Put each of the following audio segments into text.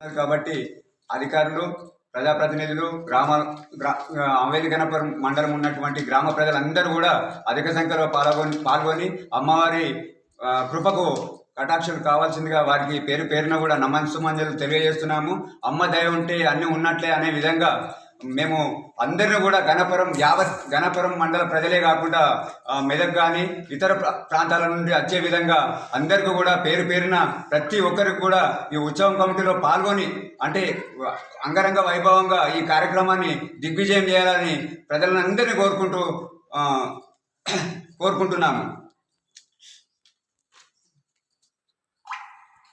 కాబట్టి అధికారులు ప్రజాప్రతినిధులు గ్రామ గ్రా మండలం ఉన్నటువంటి గ్రామ ప్రజలందరూ కూడా అధిక సంఖ్యలో పాల్గొని పాల్గొని అమ్మవారి కృపకు కటాక్షలు కావాల్సిందిగా వారికి పేరు పేరున కూడా నమస్సుమంజలు తెలియజేస్తున్నాము. అమ్మ దయ ఉంటే అన్నీ ఉన్నట్లే అనే విధంగా మేము అందరిని కూడా గణపురం యావత్ గణపురం మండల ప్రజలే కాకుండా మెదక్ కానీ ఇతర ప్రా- ప్రాంతాల నుండి వచ్చే విధంగా అందరికీ కూడా పేరు పేరున ప్రతి ఒక్కరికి కూడా ఈ ఉత్సవం కమిటీలో పాల్గొని అంటే అంగరంగ వైభవంగా ఈ కార్యక్రమాన్ని దిగ్విజయం చేయాలని ప్రజలందరినీ కోరుకుంటూ కోరుకుంటున్నాము.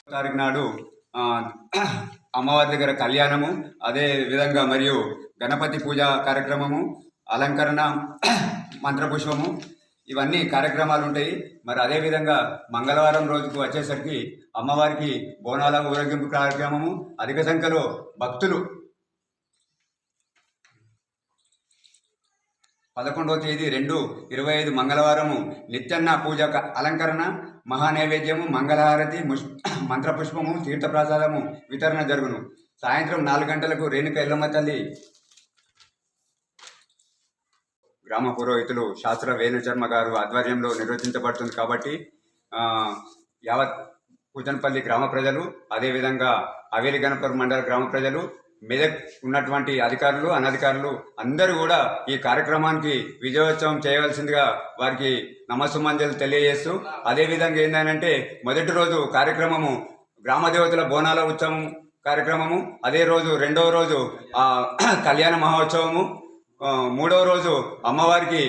తారీఖు నాడు అమ్మవారి దగ్గర కళ్యాణము అదే విధంగా మరియు గణపతి పూజ కార్యక్రమము అలంకరణ మంత్రపుష్పము ఇవన్నీ కార్యక్రమాలు ఉంటాయి. మరి అదే విధంగా మంగళవారం రోజుకు వచ్చేసరికి అమ్మవారికి బోనాల ఊరేగింపు కార్యక్రమము అధిక సంఖ్యలో భక్తులు పదకొండవ తేదీ రెండు ఇరవై ఐదు మంగళవారము నిత్యన్న పూజ అలంకరణ మహానైవేద్యము మంగళహారతి ముష్ మంత్రపుష్పము తీర్థప్రసాదము వితరణ జరుగును. సాయంత్రం నాలుగు గంటలకు రేణుక ఎల్లమ్మ తల్లి గ్రామ పురోహితులు శాస్త్ర వేణుశర్మ గారు ఆధ్వర్యంలో నిర్వచించబడుతుంది కాబట్టి యావత్ పూజనపల్లి గ్రామ ప్రజలు అదేవిధంగా అవేలి గణపూర్ మండల గ్రామ ప్రజలు మెదక్ ఉన్నటువంటి అధికారులు అనధికారులు అందరూ కూడా ఈ కార్యక్రమానికి విజయోత్సవం చేయవలసిందిగా వారికి నమస్సుమంజలు తెలియజేస్తూ అదేవిధంగా ఏంటంటే మొదటి రోజు కార్యక్రమము గ్రామ దేవతల బోనాల ఉత్సవం కార్యక్రమము అదే రోజు రెండవ రోజు కళ్యాణ మహోత్సవము మూడవ రోజు అమ్మవారికి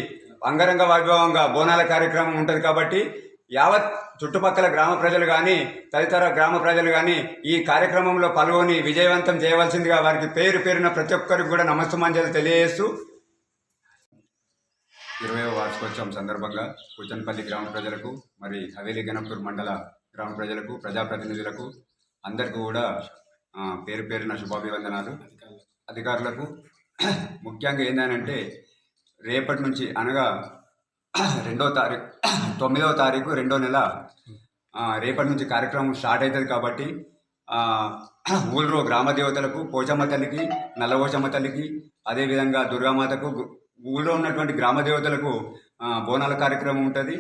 అంగరంగ వైభవంగా బోనాల కార్యక్రమం ఉంటుంది కాబట్టి యావత్ చుట్టుపక్కల గ్రామ ప్రజలు కానీ తదితర గ్రామ ప్రజలు కానీ ఈ కార్యక్రమంలో పాల్గొని విజయవంతం చేయవలసిందిగా వారికి పేరు పేరున ప్రతి ఒక్కరికి కూడా నమస్తమాంజలు తెలియజేస్తూ ఇరవై వార్షికోత్సవం సందర్భంగా కూచన్పల్లి గ్రామ ప్రజలకు మరి హవేలి గణపూర్ మండల గ్రామ ప్రజలకు ప్రజాప్రతినిధులకు అందరికీ కూడా పేరు పేరున శుభాభివందనాలు. అధికారులకు ముఖ్యంగా ఏంటంటే రేపటి నుంచి అనగా రెండో తారీఖు తొమ్మిదవ తారీఖు రెండో నెల రేపటి నుంచి కార్యక్రమం స్టార్ట్ అవుతుంది కాబట్టి ఊళ్ళో గ్రామ దేవతలకు పోచమ్మ తల్లికి నల్లపోచమ్మ తల్లికి అదేవిధంగా దుర్గామాతకు ఊళ్ళో ఉన్నటువంటి గ్రామ దేవతలకు బోనాల కార్యక్రమం ఉంటుంది.